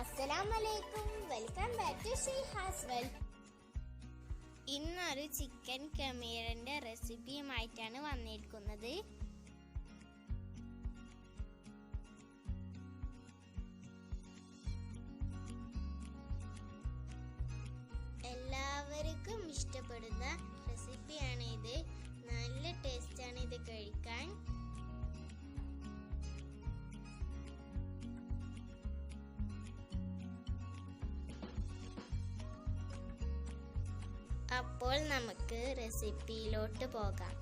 അസ്സലാമലൈക്കും. Welcome back to Sheehas well ഇന്നൊരു chicken കമീറിന്റെ റെസിപ്പിയുമായിട്ടാണ് വന്നിരിക്കുന്നത്. എല്ലാവർക്കും ഇഷ്ടപ്പെടുന്ന റെസിപ്പിയാണ് ഇത് നല്ല ടേസ്റ്റാണ് ഇത് കഴിക്കാൻ. അപ്പോൾ നമുക്ക് റെസിപ്പിയിലോട്ട് പോകാം.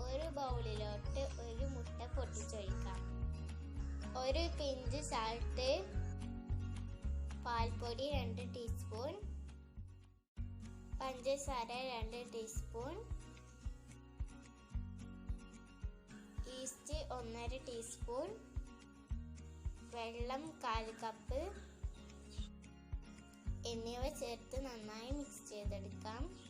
ഒരു ബൗളിലോട്ട് ഒരു മുട്ട പൊട്ടിച്ചൊഴിക്കാം. ഒരു പിഞ്ച് സാൾട്ട് പാൽപ്പൊടി രണ്ട് ടീസ്പൂൺ പഞ്ചസാര രണ്ട് ടീസ്പൂൺ ഈസ്റ്റ് ഒന്നര ടീസ്പൂൺ വെള്ളം കാൽ കപ്പ് എന്നിവ ചേർത്ത് നന്നായി മിക്സ് ചെയ്തെടുക്കാം.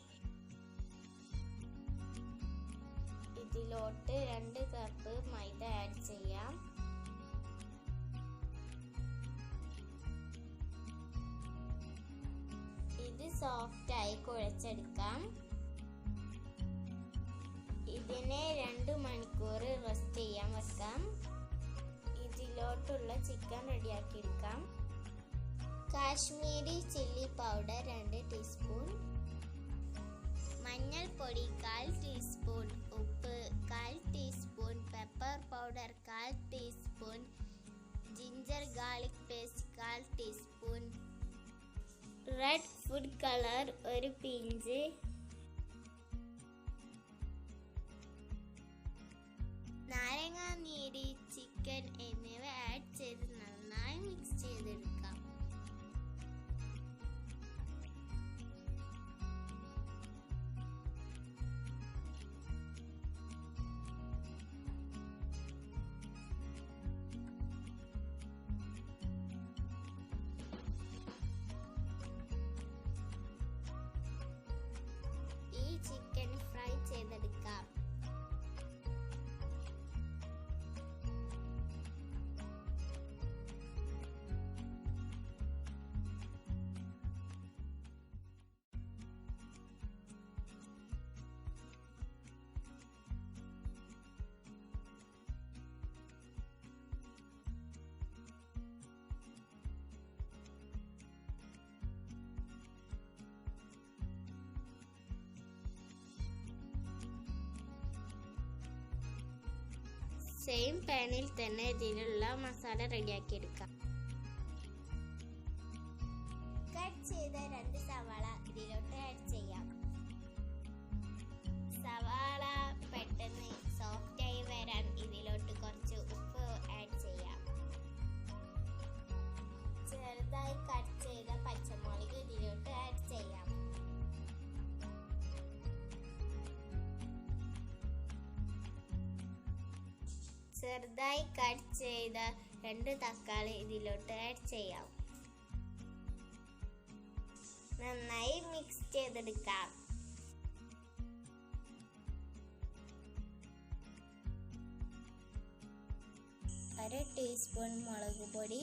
ഇതിലോട്ട് രണ്ട് കപ്പ് മൈദ ആഡ് ചെയ്യാം. ഇത് സോഫ്റ്റ് ആയി കുഴച്ചെടുക്കാം. ഇതിനെ രണ്ട് മണിക്കൂർ റെസ്റ്റ് ചെയ്യാൻ വെക്കാം. ഇതിലോട്ടുള്ള ചിക്കൻ റെഡിയാക്കി എടുക്കാം. കാശ്മീരി ചില്ലി പൗഡർ രണ്ട് ടീസ്പൂൺ. മഞ്ഞൾപ്പൊടി കാൽ ടീസ്പൂൺ. ഉപ്പ് കാൽ ടീസ്പൂൺ. പെപ്പർ പൗഡർ കാൽ ടീസ്പൂൺ. ജിഞ്ചർ ഗാർലിക് പേസ്റ്റ് കാൽ ടീസ്പൂൺ. റെഡ് ഫുഡ് കളർ ഒരു പിഞ്ച്. നാരങ്ങ നീര് ചിക്കൻ എന്നിവ ആഡ് ചെയ്ത് നന്നായി മിക്സ് ചെയ്തെടുക്കാം സെയിം പാനിൽ തന്നെ ഇതിലുള്ള മസാല റെഡിയാക്കി എടുക്കാം. കട്ട് ചെയ്ത രണ്ട് സവാള ഇതിലോട്ട് ആഡ് ചെയ്യാം. സവാള ചെറുതായി കട്ട് ചെയ്ത രണ്ട് തക്കാളി ഇതിലോട്ട് ആഡ് ചെയ്യാം. നന്നായി മിക്സ് ചെയ്തെടുക്കാം. അര ടീസ്പൂൺ മുളക് പൊടി.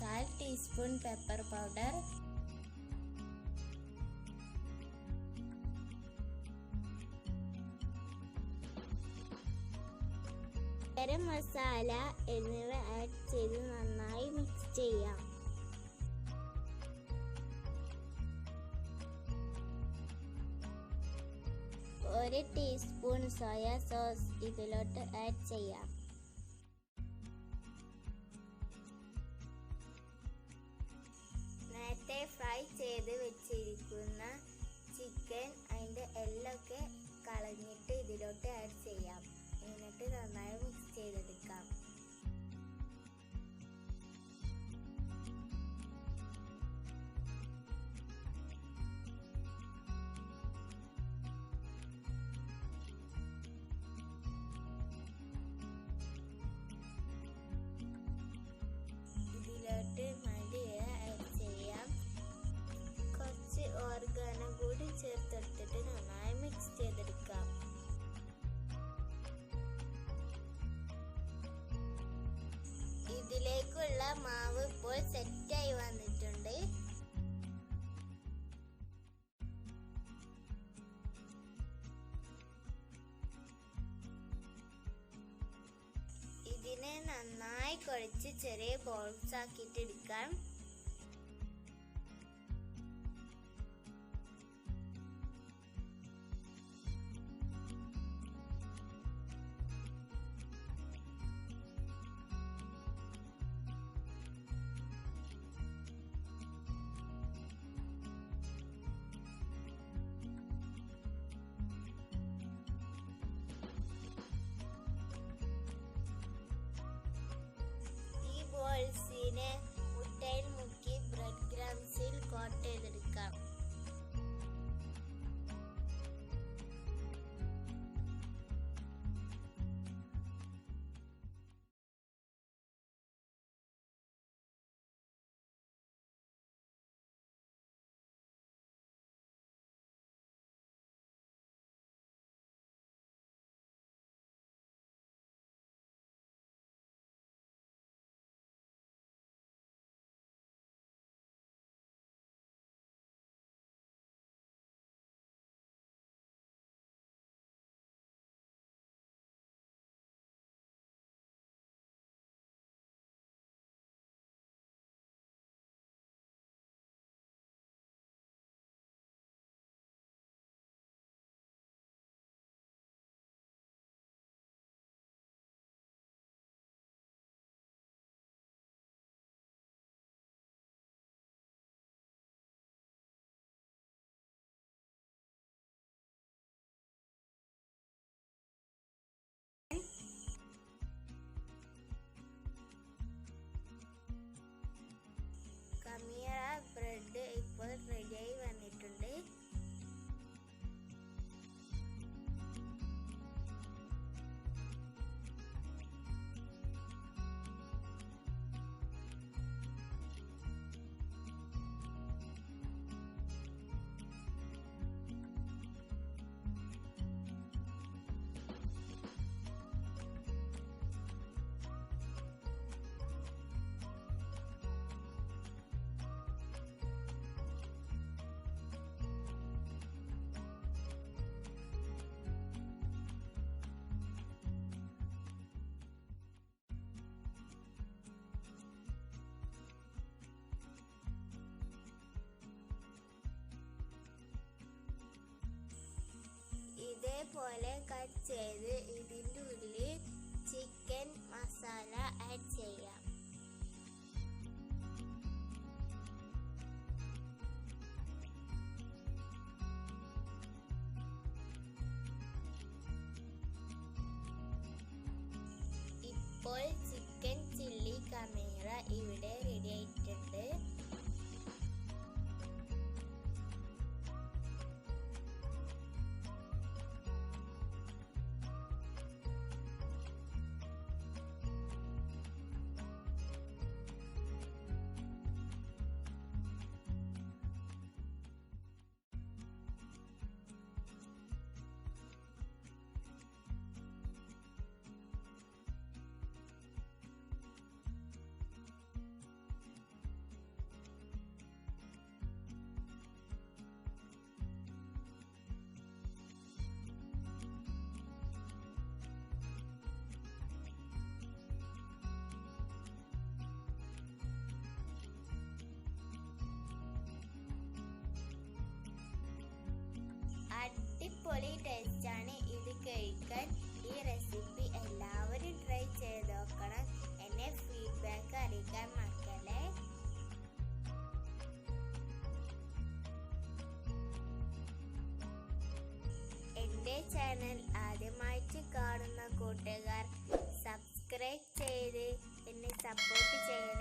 കാൽ teaspoon pepper powder garam masala എന്നിവ ആഡ് ചെയ്ത് നന്നായി മിക്സ് ചെയ്യാം. ഒരു ടീസ്പൂൺ സോയ സോസ് ഇതിലോട്ട് ആഡ് ചെയ്യാം. കൂടി ചേർത്തെടുത്തിട്ട് നന്നായി മിക്സ് ചെയ്തെടുക്കാം. ഇതിലേക്കുള്ള മാവ് ഇപ്പോൾ സെറ്റായി വന്നിട്ടുണ്ട്. ഇതിനെ നന്നായി കുഴച്ച് ചെറിയ ബോൾസ് ആക്കിയിട്ടെടുക്കാം ബോൾസിനെ മുട്ടയിൽ മുക്കി ബ്രെഡ് ക്രംസിൽ കോട്ട് ചെയ്തെടുക്കാം ഇതേപോലെ കട്ട് ചെയ്ത് ഇതിന്റെ ഉള്ളിൽ ചിക്കൻ മസാല ആഡ് ചെയ്യാം. ഇപ്പോൾ ചിക്കൻ ചില്ലി കമീറ ഇവിടെ അടിപൊളി ആണ്. ഇത് കഴിക്കാൻ ഈ റെസിപ്പി എല്ലാവരും ട്രൈ ചെയ്ത് നോക്കണം. എന്നെ ഫീഡ്ബാക്ക് അറിയിക്കാൻ മറക്കല്ലേ? എന്റെ ചാനൽ ആദ്യമായിട്ട് കാണുന്ന കൂട്ടുകാർ സബ്സ്ക്രൈബ് ചെയ്ത് എന്നെ സപ്പോർട്ട് ചെയ്യണേ